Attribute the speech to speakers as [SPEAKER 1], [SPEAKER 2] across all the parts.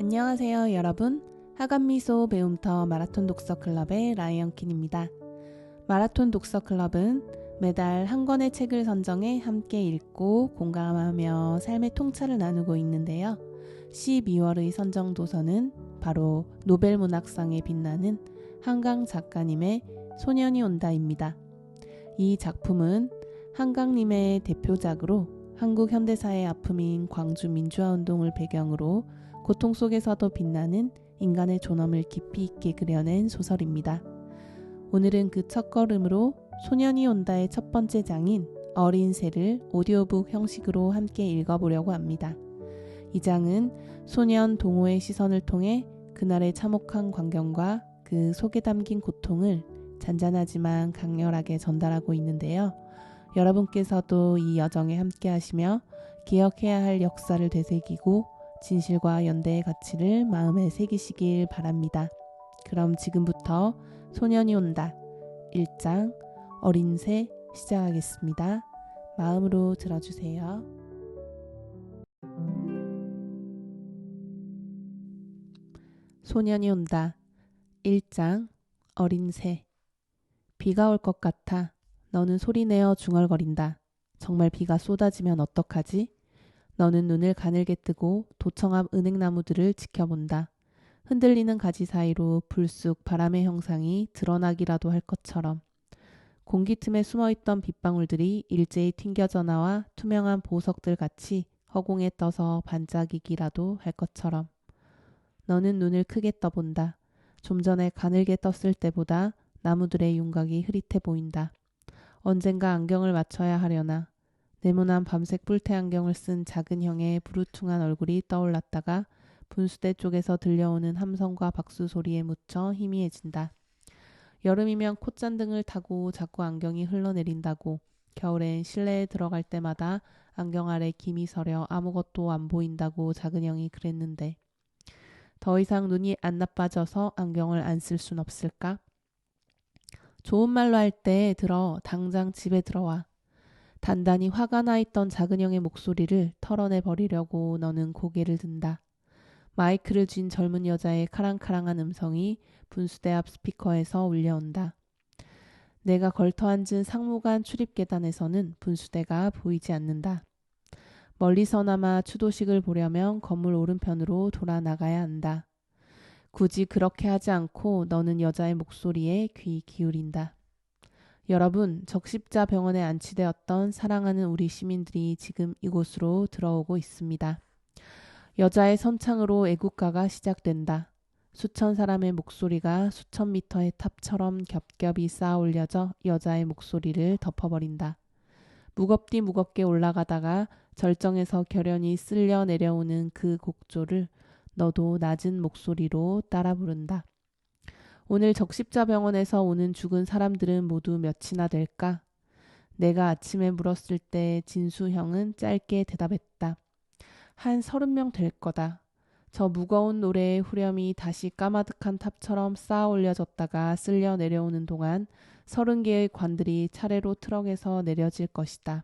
[SPEAKER 1] 안녕하세요, 여러분. 하간미소 배움터 마라톤 독서 클럽의 라이언킨입니다. 마라톤 독서 클럽은 매달 한 권의 책을 선정해 함께 읽고 공감하며 삶의 통찰을 나누고 있는데요. 12월의 선정 도서는 바로 노벨 문학상에 빛나는 한강 작가님의 소년이 온다입니다. 이 작품은 한강님의 대표작으로 한국 현대사의 아픔인 광주 민주화운동을 배경으로 고통 속에서도 빛나는 인간의 존엄을 깊이 있게 그려낸 소설입니다. 오늘은 그 첫걸음으로 소년이 온다의 첫 번째 장인 어린 새를 오디오북 형식으로 함께 읽어보려고 합니다. 이 장은 소년 동호의 시선을 통해 그날의 참혹한 광경과 그 속에 담긴 고통을 잔잔하지만 강렬하게 전달하고 있는데요. 여러분께서도 이 여정에 함께 하시며 기억해야 할 역사를 되새기고 진실과 연대의 가치를 마음에 새기시길 바랍니다. 그럼 지금부터 소년이 온다. 1장 어린 새 시작하겠습니다. 마음으로 들어주세요. 소년이 온다. 1장 어린 새 비가 올 것 같아 너는 소리내어 중얼거린다. 정말 비가 쏟아지면 어떡하지? 너는 눈을 가늘게 뜨고 도청 앞 은행나무들을 지켜본다. 흔들리는 가지 사이로 불쑥 바람의 형상이 드러나기라도 할 것처럼 공기 틈에 숨어있던 빗방울들이 일제히 튕겨져 나와 투명한 보석들 같이 허공에 떠서 반짝이기라도 할 것처럼 너는 눈을 크게 떠본다. 좀 전에 가늘게 떴을 때보다 나무들의 윤곽이 흐릿해 보인다. 언젠가 안경을 맞춰야 하려나. 네모난 밤색 뿔테 안경을 쓴 작은 형의 부르퉁한 얼굴이 떠올랐다가 분수대 쪽에서 들려오는 함성과 박수 소리에 묻혀 희미해진다. 여름이면 콧잔등을 타고 자꾸 안경이 흘러내린다고 겨울엔 실내에 들어갈 때마다 안경 아래 김이 서려 아무것도 안 보인다고 작은 형이 그랬는데 더 이상 눈이 안 나빠져서 안경을 안 쓸 순 없을까? 좋은 말로 할 때 들어 당장 집에 들어와. 단단히 화가 나 있던 작은 형의 목소리를 털어내 버리려고 너는 고개를 든다. 마이크를 쥔 젊은 여자의 카랑카랑한 음성이 분수대 앞 스피커에서 울려온다. 내가 걸터 앉은 상무관 출입 계단에서는 분수대가 보이지 않는다. 멀리서나마 추도식을 보려면 건물 오른편으로 돌아 나가야 한다. 굳이 그렇게 하지 않고 너는 여자의 목소리에 귀 기울인다. 여러분, 적십자 병원에 안치되었던 사랑하는 우리 시민들이 지금 이곳으로 들어오고 있습니다. 여자의 선창으로 애국가가 시작된다. 수천 사람의 목소리가 수천 미터의 탑처럼 겹겹이 쌓아 올려져 여자의 목소리를 덮어버린다. 무겁디 무겁게 올라가다가 절정에서 결연히 쓸려 내려오는 그 곡조를 너도 낮은 목소리로 따라 부른다. 오늘 적십자 병원에서 오는 죽은 사람들은 모두 몇이나 될까? 내가 아침에 물었을 때 진수 형은 짧게 대답했다. 한 서른 명 될 거다. 저 무거운 노래의 후렴이 다시 까마득한 탑처럼 쌓아 올려졌다가 쓸려 내려오는 동안 서른 개의 관들이 차례로 트럭에서 내려질 것이다.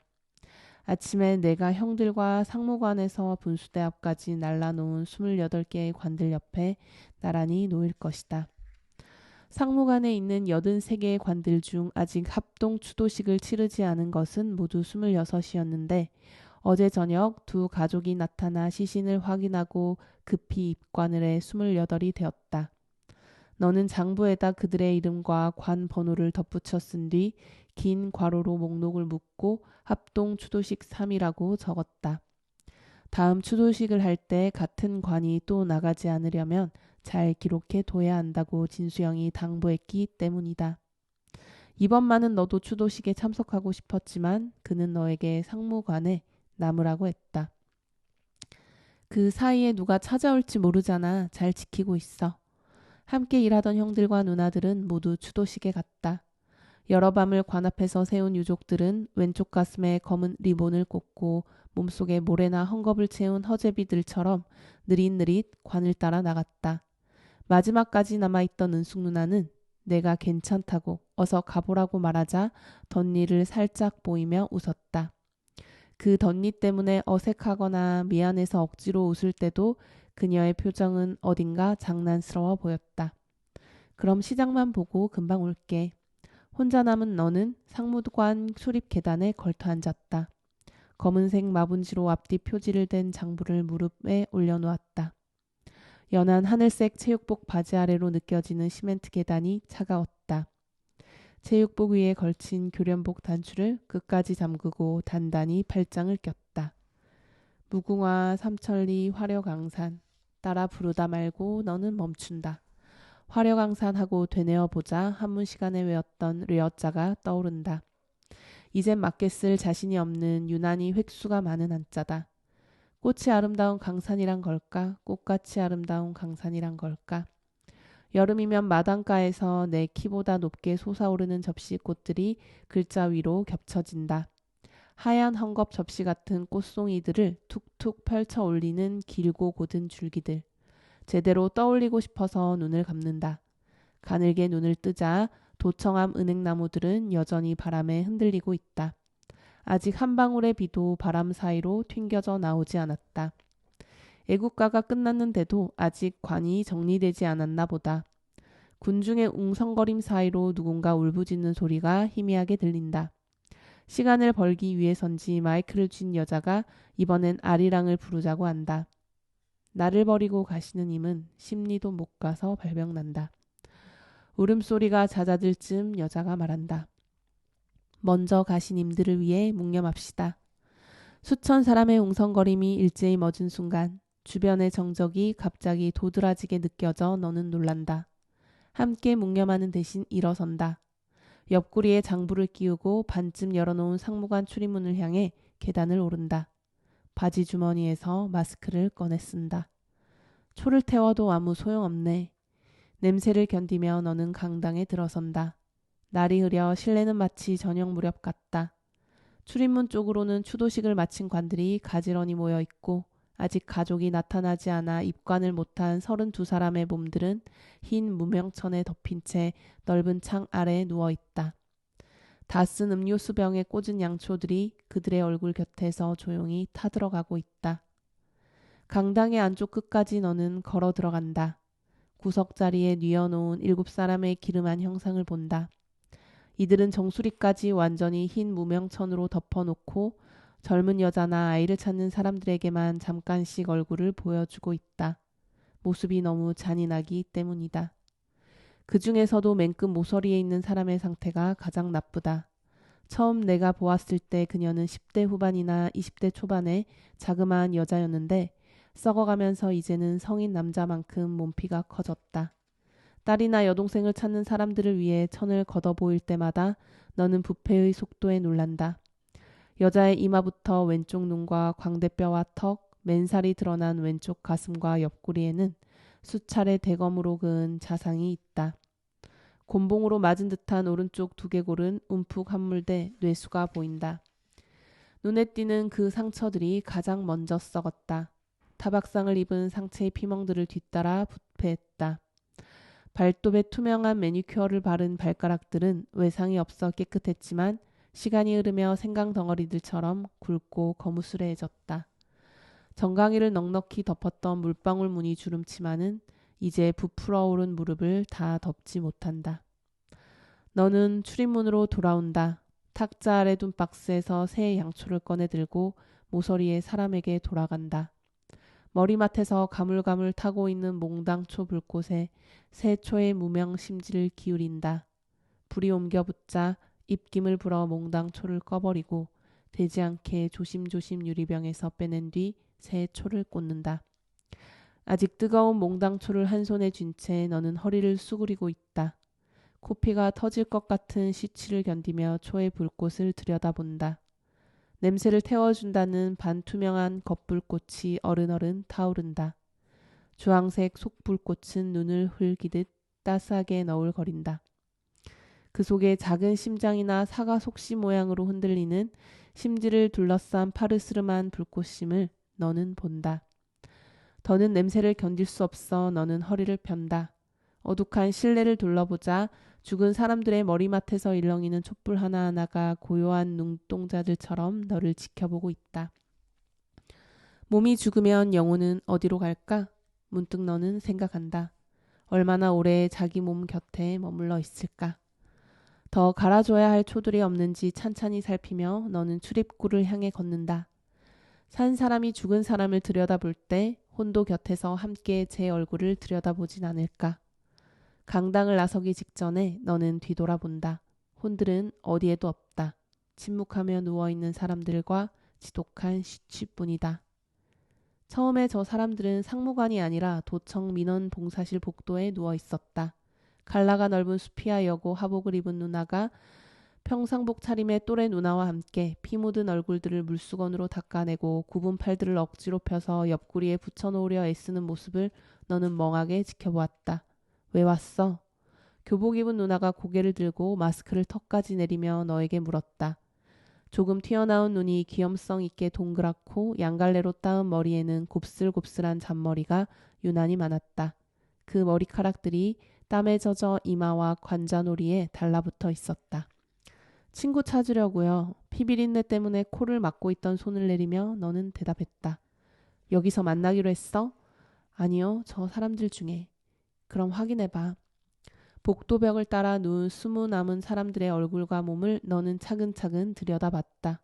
[SPEAKER 1] 아침에 내가 형들과 상무관에서 분수대 앞까지 날라놓은 28개의 관들 옆에 나란히 놓일 것이다. 상무관에 있는 83개의 관들 중 아직 합동 추도식을 치르지 않은 것은 모두 26이었는데 어제 저녁 두 가족이 나타나 시신을 확인하고 급히 입관을 해 28이 되었다. 너는 장부에다 그들의 이름과 관 번호를 덧붙여 쓴 뒤 긴 괄호로 목록을 묶고 합동 추도식 3이라고 적었다. 다음 추도식을 할 때 같은 관이 또 나가지 않으려면 잘 기록해 둬야 한다고 진수영이 당부했기 때문이다. 이번만은 너도 추도식에 참석하고 싶었지만 그는 너에게 상무관에 남으라고 했다. 그 사이에 누가 찾아올지 모르잖아. 잘 지키고 있어. 함께 일하던 형들과 누나들은 모두 추도식에 갔다. 여러 밤을 관 앞에서 세운 유족들은 왼쪽 가슴에 검은 리본을 꽂고 몸속에 모래나 헝겊을 채운 허제비들처럼 느릿느릿 관을 따라 나갔다. 마지막까지 남아있던 은숙 누나는 내가 괜찮다고 어서 가보라고 말하자 덧니를 살짝 보이며 웃었다. 그 덧니 때문에 어색하거나 미안해서 억지로 웃을 때도 그녀의 표정은 어딘가 장난스러워 보였다. 그럼 시장만 보고 금방 올게. 혼자 남은 너는 상무관 출입 계단에 걸터 앉았다. 검은색 마분지로 앞뒤 표지를 댄 장부를 무릎에 올려놓았다. 연한 하늘색 체육복 바지 아래로 느껴지는 시멘트 계단이 차가웠다. 체육복 위에 걸친 교련복 단추를 끝까지 잠그고 단단히 팔짱을 꼈다. 무궁화, 삼천리, 화려강산 따라 부르다 말고 너는 멈춘다. 화려강산하고 되뇌어 보자 한문 시간에 외웠던 뢰어자가 떠오른다. 이젠 맞게 쓸 자신이 없는 유난히 획수가 많은 한자다. 꽃이 아름다운 강산이란 걸까? 꽃같이 아름다운 강산이란 걸까? 여름이면 마당가에서 내 키보다 높게 솟아오르는 접시꽃들이 글자 위로 겹쳐진다. 하얀 헝겊 접시 같은 꽃송이들을 툭툭 펼쳐 올리는 길고 곧은 줄기들. 제대로 떠올리고 싶어서 눈을 감는다. 가늘게 눈을 뜨자 도청암 은행나무들은 여전히 바람에 흔들리고 있다. 아직 한 방울의 비도 바람 사이로 튕겨져 나오지 않았다. 애국가가 끝났는데도 아직 관이 정리되지 않았나 보다. 군중의 웅성거림 사이로 누군가 울부짖는 소리가 희미하게 들린다. 시간을 벌기 위해선지 마이크를 쥔 여자가 이번엔 아리랑을 부르자고 한다. 나를 버리고 가시는 임은 심리도 못 가서 발병난다. 울음소리가 잦아들 쯤 여자가 말한다. 먼저 가신 임들을 위해 묵념합시다. 수천 사람의 웅성거림이 일제히 멎은 순간 주변의 정적이 갑자기 도드라지게 느껴져 너는 놀란다. 함께 묵념하는 대신 일어선다. 옆구리에 장부를 끼우고 반쯤 열어놓은 상무관 출입문을 향해 계단을 오른다. 바지 주머니에서 마스크를 꺼내 쓴다. 초를 태워도 아무 소용없네. 냄새를 견디며 너는 강당에 들어선다. 날이 흐려 실내는 마치 저녁 무렵 같다. 출입문 쪽으로는 추도식을 마친 관들이 가지런히 모여 있고 아직 가족이 나타나지 않아 입관을 못한 서른두 사람의 몸들은 흰 무명천에 덮인 채 넓은 창 아래에 누워 있다. 다 쓴 음료수병에 꽂은 양초들이 그들의 얼굴 곁에서 조용히 타들어가고 있다. 강당의 안쪽 끝까지 너는 걸어 들어간다. 구석 자리에 뉘어놓은 일곱 사람의 기름한 형상을 본다. 이들은 정수리까지 완전히 흰 무명천으로 덮어놓고 젊은 여자나 아이를 찾는 사람들에게만 잠깐씩 얼굴을 보여주고 있다. 모습이 너무 잔인하기 때문이다. 그 중에서도 맨 끝 모서리에 있는 사람의 상태가 가장 나쁘다. 처음 내가 보았을 때 그녀는 10대 후반이나 20대 초반의 자그마한 여자였는데 썩어가면서 이제는 성인 남자만큼 몸피가 커졌다. 딸이나 여동생을 찾는 사람들을 위해 천을 걷어 보일 때마다 너는 부패의 속도에 놀란다. 여자의 이마부터 왼쪽 눈과 광대뼈와 턱, 맨살이 드러난 왼쪽 가슴과 옆구리에는 수차례 대검으로 그은 자상이 있다. 곤봉으로 맞은 듯한 오른쪽 두개골은 움푹 함물돼 뇌수가 보인다. 눈에 띄는 그 상처들이 가장 먼저 썩었다. 타박상을 입은 상체의 피멍들을 뒤따라 부패했다. 발톱에 투명한 매니큐어를 바른 발가락들은 외상이 없어 깨끗했지만 시간이 흐르며 생강 덩어리들처럼 굵고 거무스레해졌다. 정강이를 넉넉히 덮었던 물방울 무늬 주름치마는 이제 부풀어 오른 무릎을 다 덮지 못한다. 너는 출입문으로 돌아온다. 탁자 아래 둔 박스에서 새 양초를 꺼내 들고 모서리에 사람에게 돌아간다. 머리맡에서 가물가물 타고 있는 몽당초 불꽃에 새초의 무명 심지를 기울인다. 불이 옮겨 붙자 입김을 불어 몽당초를 꺼버리고 되지 않게 조심조심 유리병에서 빼낸 뒤 새초를 꽂는다. 아직 뜨거운 몽당초를 한 손에 쥔 채 너는 허리를 수그리고 있다. 코피가 터질 것 같은 시치를 견디며 초의 불꽃을 들여다본다. 냄새를 태워준다는 반투명한 겉불꽃이 어른어른 타오른다. 주황색 속불꽃은 눈을 흘기듯 따스하게 너울거린다. 그 속에 작은 심장이나 사과 속시 모양으로 흔들리는 심지를 둘러싼 파르스름한 불꽃심을 너는 본다. 더는 냄새를 견딜 수 없어 너는 허리를 편다. 어둑한 실내를 둘러보자 죽은 사람들의 머리맡에서 일렁이는 촛불 하나하나가 고요한 눈동자들처럼 너를 지켜보고 있다. 몸이 죽으면 영혼은 어디로 갈까? 문득 너는 생각한다. 얼마나 오래 자기 몸 곁에 머물러 있을까? 더 갈아줘야 할 초들이 없는지 찬찬히 살피며 너는 출입구를 향해 걷는다. 산 사람이 죽은 사람을 들여다볼 때 혼도 곁에서 함께 제 얼굴을 들여다보진 않을까. 강당을 나서기 직전에 너는 뒤돌아본다. 혼들은 어디에도 없다. 침묵하며 누워있는 사람들과 지독한 시취뿐이다. 처음에 저 사람들은 상무관이 아니라 도청 민원 봉사실 복도에 누워 있었다. 갈라가 넓은 수피아 여고 하복을 입은 누나가 평상복 차림의 또래 누나와 함께 피 묻은 얼굴들을 물수건으로 닦아내고 굽은 팔들을 억지로 펴서 옆구리에 붙여놓으려 애쓰는 모습을 너는 멍하게 지켜보았다. 왜 왔어? 교복 입은 누나가 고개를 들고 마스크를 턱까지 내리며 너에게 물었다. 조금 튀어나온 눈이 귀염성 있게 동그랗고 양갈래로 따은 머리에는 곱슬곱슬한 잔머리가 유난히 많았다. 그 머리카락들이 땀에 젖어 이마와 관자놀이에 달라붙어 있었다. 친구 찾으려고요. 피비린내 때문에 코를 막고 있던 손을 내리며 너는 대답했다. 여기서 만나기로 했어? 아니요, 저 사람들 중에. 그럼 확인해봐. 복도벽을 따라 누운 수무 남은 사람들의 얼굴과 몸을 너는 차근차근 들여다봤다.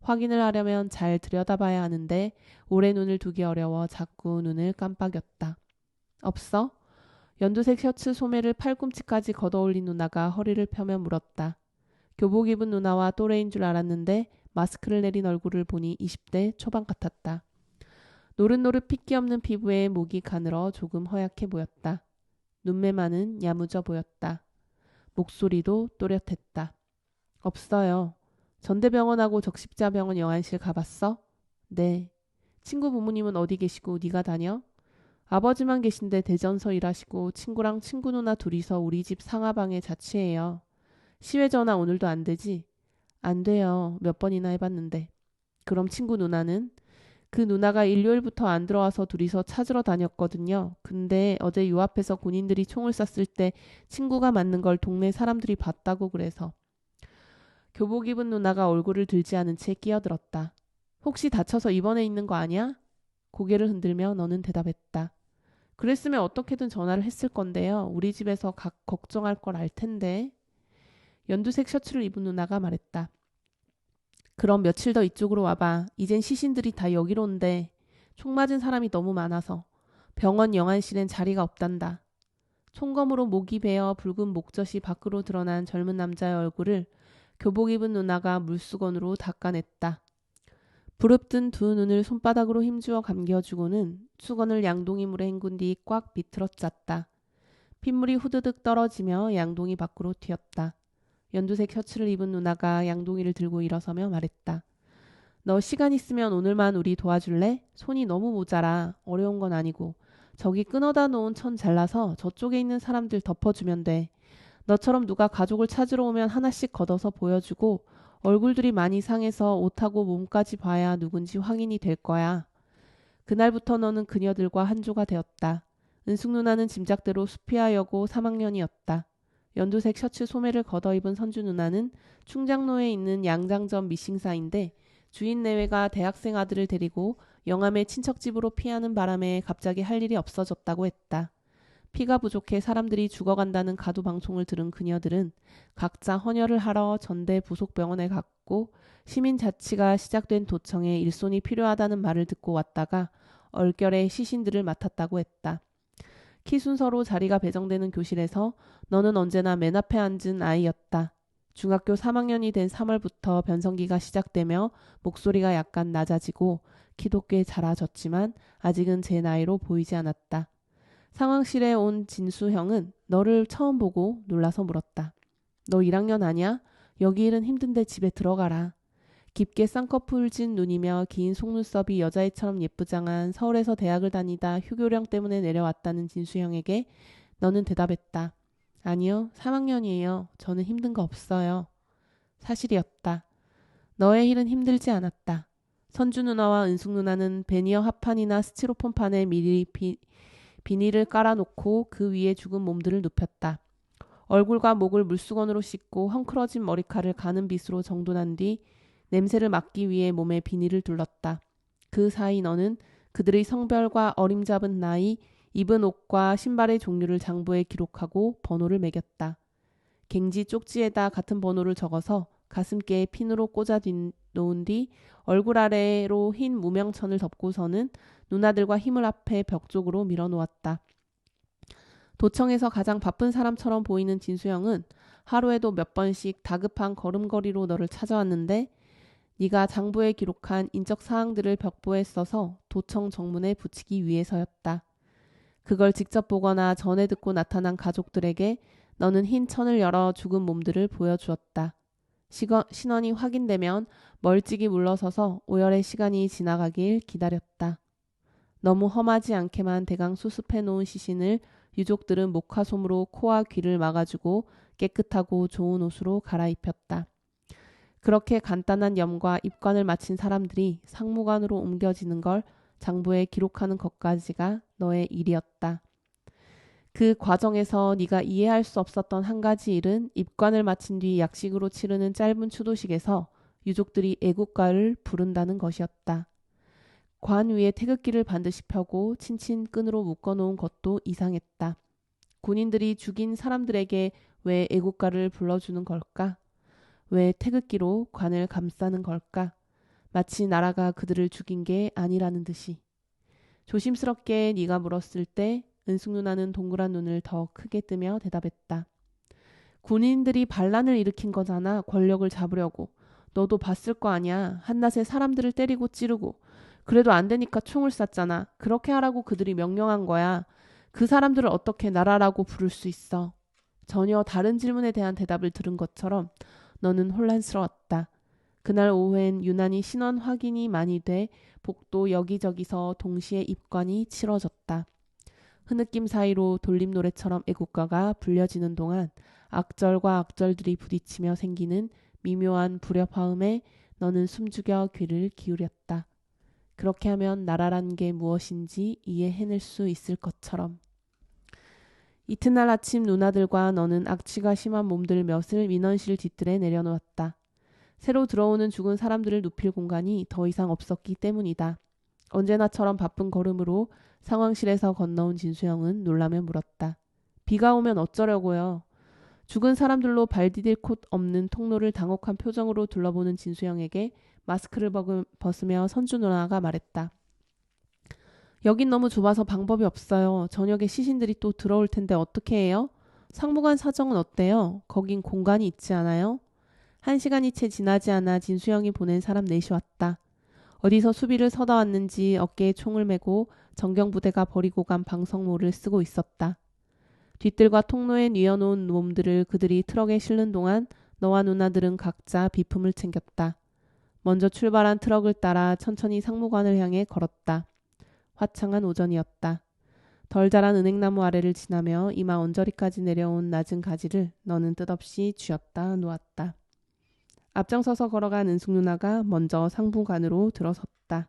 [SPEAKER 1] 확인을 하려면 잘 들여다봐야 하는데 오래 눈을 두기 어려워 자꾸 눈을 깜빡였다. 없어? 연두색 셔츠 소매를 팔꿈치까지 걷어올린 누나가 허리를 펴며 물었다. 교복 입은 누나와 또래인 줄 알았는데 마스크를 내린 얼굴을 보니 20대 초반 같았다. 노릇노릇 핏기 없는 피부에 목이 가늘어 조금 허약해 보였다. 눈매만은 야무져 보였다. 목소리도 또렷했다. 없어요. 전대병원하고 적십자병원 영안실 가봤어? 네. 친구 부모님은 어디 계시고 네가 다녀? 아버지만 계신데 대전서 일하시고 친구랑 친구 누나 둘이서 우리 집 상하방에 자취해요. 시외 전화 오늘도 안 되지? 안 돼요. 몇 번이나 해봤는데. 그럼 친구 누나는? 그 누나가 일요일부터 안 들어와서 둘이서 찾으러 다녔거든요. 근데 어제 요 앞에서 군인들이 총을 쐈을 때 친구가 맞는 걸 동네 사람들이 봤다고 그래서. 교복 입은 누나가 얼굴을 들지 않은 채 끼어들었다. 혹시 다쳐서 입원해 있는 거 아니야? 고개를 흔들며 너는 대답했다. 그랬으면 어떻게든 전화를 했을 건데요. 우리 집에서 각 걱정할 걸 알 텐데. 연두색 셔츠를 입은 누나가 말했다. 그럼 며칠 더 이쪽으로 와봐. 이젠 시신들이 다 여기로 온대. 총 맞은 사람이 너무 많아서. 병원 영안실엔 자리가 없단다. 총검으로 목이 베어 붉은 목젖이 밖으로 드러난 젊은 남자의 얼굴을 교복 입은 누나가 물수건으로 닦아냈다. 부릅뜬 두 눈을 손바닥으로 힘주어 감겨주고는 수건을 양동이 물에 헹군 뒤 꽉 비틀어 짰다. 핏물이 후드득 떨어지며 양동이 밖으로 튀었다. 연두색 셔츠를 입은 누나가 양동이를 들고 일어서며 말했다. 너 시간 있으면 오늘만 우리 도와줄래? 손이 너무 모자라. 어려운 건 아니고. 저기 끊어다 놓은 천 잘라서 저쪽에 있는 사람들 덮어주면 돼. 너처럼 누가 가족을 찾으러 오면 하나씩 걷어서 보여주고 얼굴들이 많이 상해서 옷하고 몸까지 봐야 누군지 확인이 될 거야. 그날부터 너는 그녀들과 한조가 되었다. 은숙 누나는 짐작대로 수피하여고 3학년이었다. 연두색 셔츠 소매를 걷어입은 선주 누나는 충장로에 있는 양장점 미싱사인데 주인 내외가 대학생 아들을 데리고 영암의 친척집으로 피하는 바람에 갑자기 할 일이 없어졌다고 했다. 피가 부족해 사람들이 죽어간다는 가두 방송을 들은 그녀들은 각자 헌혈을 하러 전대 부속병원에 갔고 시민 자치가 시작된 도청에 일손이 필요하다는 말을 듣고 왔다가 얼결에 시신들을 맡았다고 했다. 키 순서로 자리가 배정되는 교실에서 너는 언제나 맨 앞에 앉은 아이였다. 중학교 3학년이 된 3월부터 변성기가 시작되며 목소리가 약간 낮아지고 키도 꽤 작아졌지만 아직은 제 나이로 보이지 않았다. 상황실에 온 진수 형은 너를 처음 보고 놀라서 물었다. 너 1학년 아니야? 여기 일은 힘든데 집에 들어가라. 깊게 쌍꺼풀 진 눈이며 긴 속눈썹이 여자애처럼 예쁘장한 서울에서 대학을 다니다 휴교령 때문에 내려왔다는 진수형에게 너는 대답했다. 아니요, 3학년이에요. 저는 힘든 거 없어요. 사실이었다. 너의 일은 힘들지 않았다. 선주 누나와 은숙 누나는 베니어 합판이나 스티로폼판에 미리 비, 비닐을 깔아놓고 그 위에 죽은 몸들을 눕혔다. 얼굴과 목을 물수건으로 씻고 헝클어진 머리카락을 가는 빗으로 정돈한 뒤 냄새를 막기 위해 몸에 비닐을 둘렀다. 그 사이 너는 그들의 성별과 어림잡은 나이, 입은 옷과 신발의 종류를 장부에 기록하고 번호를 매겼다. 갱지 쪽지에다 같은 번호를 적어서 가슴께에 핀으로 꽂아 놓은 뒤 얼굴 아래로 흰 무명천을 덮고서는 누나들과 힘을 합해 벽 쪽으로 밀어 놓았다. 도청에서 가장 바쁜 사람처럼 보이는 진수영은 하루에도 몇 번씩 다급한 걸음걸이로 너를 찾아왔는데 네가 장부에 기록한 인적 사항들을 벽보에 써서 도청 정문에 붙이기 위해서였다. 그걸 직접 보거나 전에 듣고 나타난 가족들에게 너는 흰 천을 열어 죽은 몸들을 보여주었다. 신원이 확인되면 멀찍이 물러서서 오열의 시간이 지나가길 기다렸다. 너무 험하지 않게만 대강 수습해 놓은 시신을 유족들은 목화솜으로 코와 귀를 막아주고 깨끗하고 좋은 옷으로 갈아입혔다. 그렇게 간단한 염과 입관을 마친 사람들이 상무관으로 옮겨지는 걸 장부에 기록하는 것까지가 너의 일이었다. 그 과정에서 네가 이해할 수 없었던 한 가지 일은 입관을 마친 뒤 약식으로 치르는 짧은 추도식에서 유족들이 애국가를 부른다는 것이었다. 관 위에 태극기를 반드시 펴고 친친 끈으로 묶어놓은 것도 이상했다. 군인들이 죽인 사람들에게 왜 애국가를 불러주는 걸까? 왜 태극기로 관을 감싸는 걸까? 마치 나라가 그들을 죽인 게 아니라는 듯이. 조심스럽게 네가 물었을 때 은숙 누나는 동그란 눈을 더 크게 뜨며 대답했다. 군인들이 반란을 일으킨 거잖아. 권력을 잡으려고. 너도 봤을 거 아니야. 한낮에 사람들을 때리고 찌르고 그래도 안 되니까 총을 쐈잖아. 그렇게 하라고 그들이 명령한 거야. 그 사람들을 어떻게 나라라고 부를 수 있어? 전혀 다른 질문에 대한 대답을 들은 것처럼 너는 혼란스러웠다. 그날 오후엔 유난히 신원 확인이 많이 돼 복도 여기저기서 동시에 입관이 치러졌다. 흐느낌 사이로 돌림 노래처럼 애국가가 불려지는 동안 악절과 악절들이 부딪히며 생기는 미묘한 불협화음에 너는 숨죽여 귀를 기울였다. 그렇게 하면 나라란 게 무엇인지 이해해낼 수 있을 것처럼. 이튿날 아침 누나들과 너는 악취가 심한 몸들 몇을 민원실 뒤뜰에 내려놓았다. 새로 들어오는 죽은 사람들을 눕힐 공간이 더 이상 없었기 때문이다. 언제나처럼 바쁜 걸음으로 상황실에서 건너온 진수영은 놀라며 물었다. 비가 오면 어쩌려고요? 죽은 사람들로 발 디딜 곳 없는 통로를 당혹한 표정으로 둘러보는 진수영에게 마스크를 벗으며 선주 누나가 말했다. 여긴 너무 좁아서 방법이 없어요. 저녁에 시신들이 또 들어올 텐데 어떻게 해요? 상무관 사정은 어때요? 거긴 공간이 있지 않아요? 한 시간이 채 지나지 않아 진수영이 보낸 사람 넷이 왔다. 어디서 수비를 서다 왔는지 어깨에 총을 메고 정경부대가 버리고 간 방석모를 쓰고 있었다. 뒤뜰과 통로에 뉘어놓은 몸들을 그들이 트럭에 실는 동안 너와 누나들은 각자 비품을 챙겼다. 먼저 출발한 트럭을 따라 천천히 상무관을 향해 걸었다. 화창한 오전이었다. 덜 자란 은행나무 아래를 지나며 이마 언저리까지 내려온 낮은 가지를 너는 뜻없이 쥐었다 놓았다. 앞장서서 걸어간 은숙 누나가 먼저 상부관으로 들어섰다.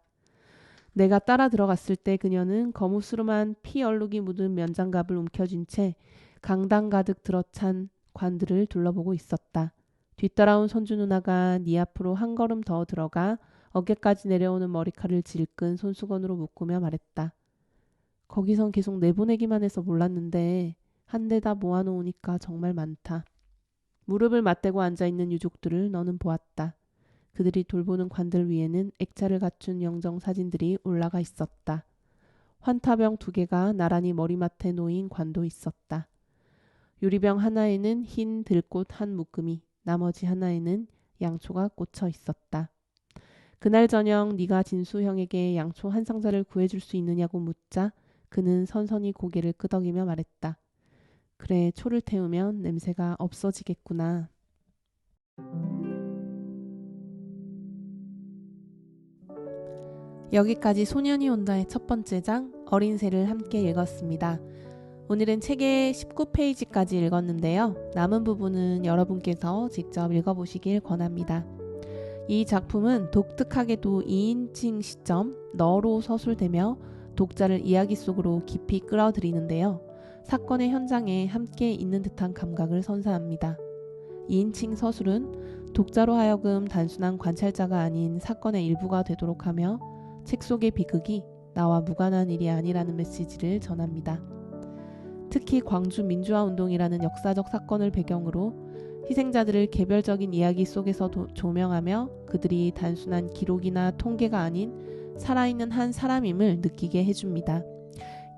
[SPEAKER 1] 내가 따라 들어갔을 때 그녀는 거무스름한 피 얼룩이 묻은 면장갑을 움켜쥔 채 강당 가득 들어찬 관들을 둘러보고 있었다. 뒤따라온 손주 누나가 네 앞으로 한 걸음 더 들어가 어깨까지 내려오는 머리칼을 질끈 손수건으로 묶으며 말했다. 거기선 계속 내보내기만 해서 몰랐는데 한 대다 모아놓으니까 정말 많다. 무릎을 맞대고 앉아있는 유족들을 너는 보았다. 그들이 돌보는 관들 위에는 액자를 갖춘 영정 사진들이 올라가 있었다. 환타병 두 개가 나란히 머리맡에 놓인 관도 있었다. 유리병 하나에는 흰 들꽃 한 묶음이 나머지 하나에는 양초가 꽂혀 있었다. 그날 저녁 네가 진수 형에게 양초 한 상자를 구해줄 수 있느냐고 묻자 그는 선선히 고개를 끄덕이며 말했다. 그래 초를 태우면 냄새가 없어지겠구나. 여기까지 소년이 온다의 첫 번째 장 어린 새를 함께 읽었습니다. 오늘은 책의 19페이지까지 읽었는데요. 남은 부분은 여러분께서 직접 읽어보시길 권합니다. 이 작품은 독특하게도 2인칭 시점 너로 서술되며 독자를 이야기 속으로 깊이 끌어들이는데요. 사건의 현장에 함께 있는 듯한 감각을 선사합니다. 2인칭 서술은 독자로 하여금 단순한 관찰자가 아닌 사건의 일부가 되도록 하며 책 속의 비극이 나와 무관한 일이 아니라는 메시지를 전합니다. 특히 광주 민주화 운동이라는 역사적 사건을 배경으로 희생자들을 개별적인 이야기 속에서 도, 조명하며 그들이 단순한 기록이나 통계가 아닌 살아있는 한 사람임을 느끼게 해줍니다.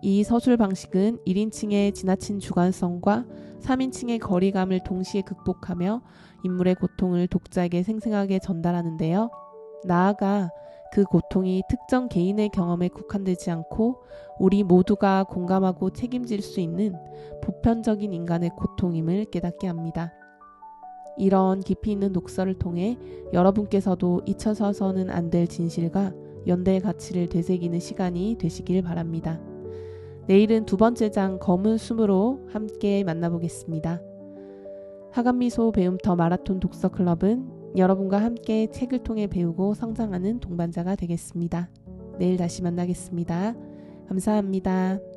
[SPEAKER 1] 이 서술 방식은 1인칭의 지나친 주관성과 3인칭의 거리감을 동시에 극복하며 인물의 고통을 독자에게 생생하게 전달하는데요. 나아가 그 고통이 특정 개인의 경험에 국한되지 않고 우리 모두가 공감하고 책임질 수 있는 보편적인 인간의 고통임을 깨닫게 합니다. 이런 깊이 있는 독서를 통해 여러분께서도 잊혀서는 안 될 진실과 연대의 가치를 되새기는 시간이 되시길 바랍니다. 내일은 두 번째 장 검은 숨으로 함께 만나보겠습니다. 하간미소 배움터 마라톤 독서 클럽은 여러분과 함께 책을 통해 배우고 성장하는 동반자가 되겠습니다. 내일 다시 만나겠습니다. 감사합니다.